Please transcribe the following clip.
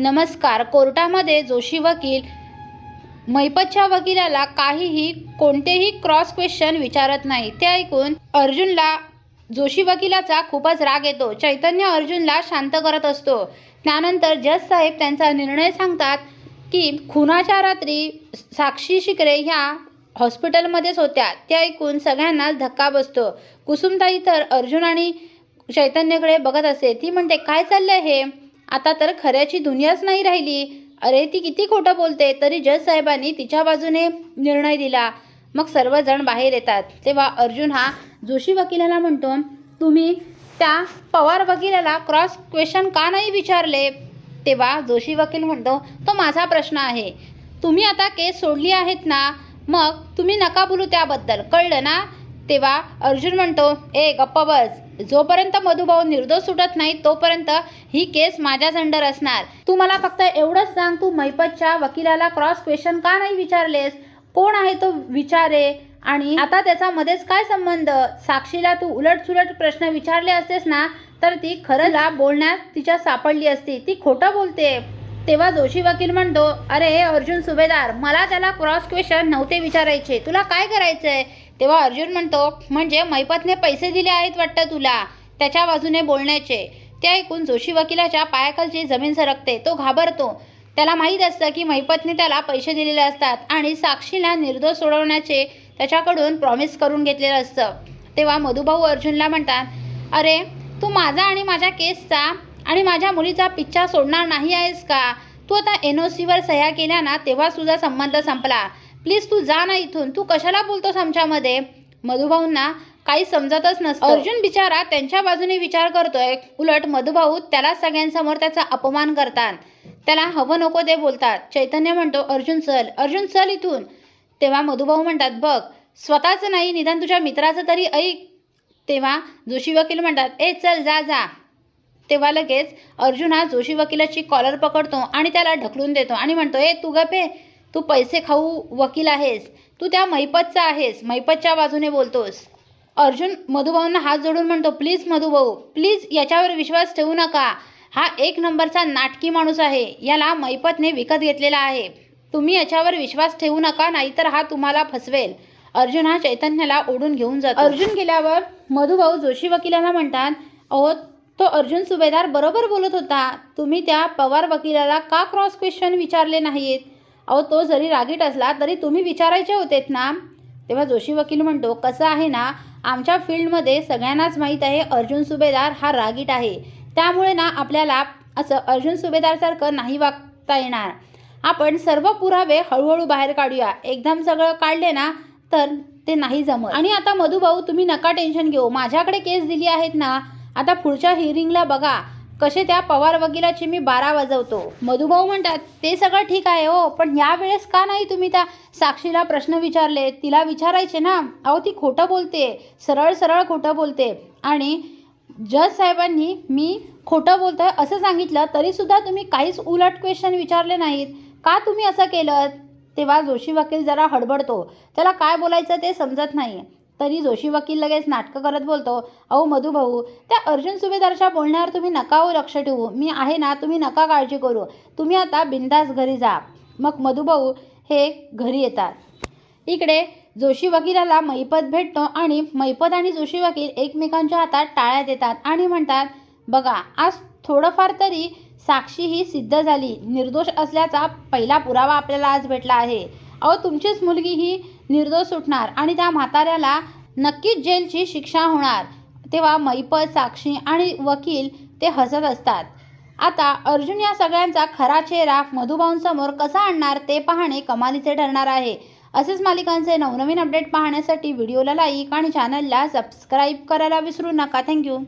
नमस्कार. कोर्टामध्ये जोशी वकील मैपतच्या वकिलाला काहीही कोणतेही क्रॉस क्वेश्चन विचारत नाही. ते ऐकून अर्जुनला जोशी वकिलाचा खूपच राग येतो. चैतन्य अर्जुनला शांत करत असतो. त्यानंतर जज साहेब त्यांचा निर्णय सांगतात की खुनाच्या रात्री साक्षी शिकरे ह्या हॉस्पिटलमध्येच होत्या. ते ऐकून सगळ्यांनाच धक्का बसतो. कुसुमताई तर अर्जुन आणि चैतन्यकडे बघत असे. ती म्हणते काय चाललं हे? आता तर खऱ्याची दुनियाच नाही राहिली. अरे ती किती खोटं बोलते तरी जज साहेबांनी तिच्या बाजूने निर्णय दिला. मग सर्वजण बाहेर येतात. तेव्हा अर्जुन हा जोशी वकिलाला म्हणतो तुम्ही त्या पवार वकिलाला क्रॉस क्वेश्चन का नाही विचारले? तेव्हा जोशी वकील म्हणतो तो माझा प्रश्न आहे. तुम्ही आता केस सोडली आहेत ना? मग तुम्ही नका बोलू त्याबद्दल. कळलं ना? तेव्हा अर्जुन म्हणतो ए गप्पा बस. जोपर्यंत मधुभाऊ निर्दोष सुटत नाही तोपर्यंत ही केस माझ्याच अंडर असणार. तू मला फक्त एवढंच सांग तू मैपतच्या वकिलाला क्रॉस क्वेश्चन का नाही विचारलेस? कोण आहे तो विचारे? आणि आता त्याचा मध्येच काय संबंध? साक्षीला तू उलट सुलट प्रश्न विचारले असतेस ना तर ती खरंला बोलण्यात तिच्या सापडली असती. ती खोटं बोलते. तेव्हा जोशी वकील म्हणतो अरे अर्जुन सुभेदार मला त्याला क्रॉस क्वेश्चन नव्हते विचारायचे. तुला काय करायचंय? तेव्हा अर्जुन म्हणतो म्हणजे मैपतने पैसे दिले आहेत वाटतं तुला? त्याच्या बाजूने बोलण्याचे. ते ऐकून जोशी वकिलाच्या पायाखालची जमीन सरकते. तो घाबरतो. त्याला माहीत असतं की मैपतने त्याला पैसे दिलेले असतात आणि साक्षीला निर्दोष सोडवण्याचे त्याच्याकडून प्रॉमिस करून घेतलेलं असतं. तेव्हा मधुभाऊ अर्जुनला म्हणतात अरे तू माझा आणि माझ्या केसचा आणि माझ्या मुलीचा पिच्छा सोडणार नाही आहेस का? तू आता एन ओ सीवर सह्या केल्या ना तेव्हाच तुझा संबंध संपला. प्लीज तू जा ना इथून. तू कशाला बोलतोस आमच्यामध्ये? मधुभाऊंना काही समजतच नसतं. अर्जुन बिचारा त्यांच्या बाजूने विचार करतोय. उलट मधुभाऊ त्याला सगळ्यांसमोर त्याचा अपमान करतात. त्याला हवं नको ते बोलतात. चैतन्य म्हणतो अर्जुन चल अर्जुन चल इथून. तेव्हा मधुभाऊ म्हणतात बघ स्वतःचं नाही निदान तुझ्या मित्राचं तरी ऐक. तेव्हा जोशी वकील म्हणतात ए चल जा जा. तेव्हा लगेच अर्जुन हा जोशी वकिलाची कॉलर पकडतो आणि त्याला ढकलून देतो आणि म्हणतो ए तू गपे तू पैसे खाऊ वकील आहेस. तू त्या मैपतचा आहेस. मैपतच्या बाजूने बोलतोस. अर्जुन मधुभाऊंना हात जोडून म्हणतो प्लीज मधुभाऊ प्लीज याच्यावर विश्वास ठेवू नका. हा एक नंबरचा नाटकी माणूस आहे. याला मैपतने विकत घेतलेला आहे. तुम्ही याच्यावर विश्वास ठेवू नका नाहीतर हा तुम्हाला फसवेल. अर्जुन हा चैतन्याला ओढून घेऊन जातो. अर्जुन गेल्यावर मधुभाऊ जोशी वकिलांना म्हणतात अहो तो अर्जुन सुभेदार बरोबर बोलत होता. तुम्ही त्या पवार वकिलाला का क्रॉस क्वेश्चन विचारले नाहीत? अहो तो जरी रागीट असला तरी तुम्ही विचारायचे होतेत ना? तेव्हा जोशी वकील म्हणतो कसं आहे ना आमच्या फील्डमध्ये सगळ्यांनाच माहीत आहे अर्जुन सुभेदार हा रागीट आहे. त्यामुळे ना आपल्याला असं अर्जुन सुभेदारसारखं नाही वागता येणार. आपण सर्व पुरावे हळूहळू बाहेर काढूया. एकदम सगळं काढले ना तर ते नाही जमत. आणि आता मधुभाऊ तुम्ही नका टेन्शन घेऊ. माझ्याकडे केस दिली आहेत ना आता पुढच्या हिअरिंगला बघा. कसे त्या पवार वकिलाची मी बारा वाजवतो. मधुभाऊ म्हणतात ते सगळं ठीक आहे हो पण यावेळेस का नाही तुम्ही त्या साक्षीला प्रश्न विचारले? तिला विचारायचे ना? अहो ती खोटं बोलते. सरळ सरळ खोटं बोलते. आणि जज साहेबांनी मी खोटं बोलतोय असं सांगितलं तरीसुद्धा तुम्ही काहीच उलट क्वेश्चन विचारले नाहीत. का तुम्ही असं केलं तेव्हा जोशी वकील जरा हडबडतो. त्याला काय बोलायचं ते समजत नाही तरी जोशी वकील लगेच नाटकं करत बोलतो अहो मधुभाऊ त्या अर्जुन सुभेदारच्या बोलण्यावर तुम्ही नका हो लक्ष ठेवू. मी आहे ना तुम्ही नका काळजी करू. तुम्ही आता बिंदास घरी जा. मग मधुभाऊ हे घरी येतात. इकडे जोशी वकिलाला मैपत भेटतो आणि मैपत आणि जोशी वकील एकमेकांच्या हातात टाळ्या देतात आणि म्हणतात बघा आज थोडंफार तरी साक्षी ही सिद्ध झाली. निर्दोष असल्याचा पहिला पुरावा आपल्याला आज भेटला आहे. अहो तुमचीच मुलगी ही निर्दोष सुटणार आणि त्या म्हाताऱ्याला नक्कीच जेलची शिक्षा होणार. तेव्हा मैपत साक्षी आणि वकील ते हसत असतात. आता अर्जुन या सगळ्यांचा खरा चेहरा मधुभाऊंसमोर कसा आणणार ते पाहणे कमालीचे ठरणार आहे. असेच मालिकांचे नवनवीन अपडेट पाहण्यासाठी व्हिडिओला लाईक आणि चॅनलला सबस्क्राईब करायला विसरू नका. थँक्यू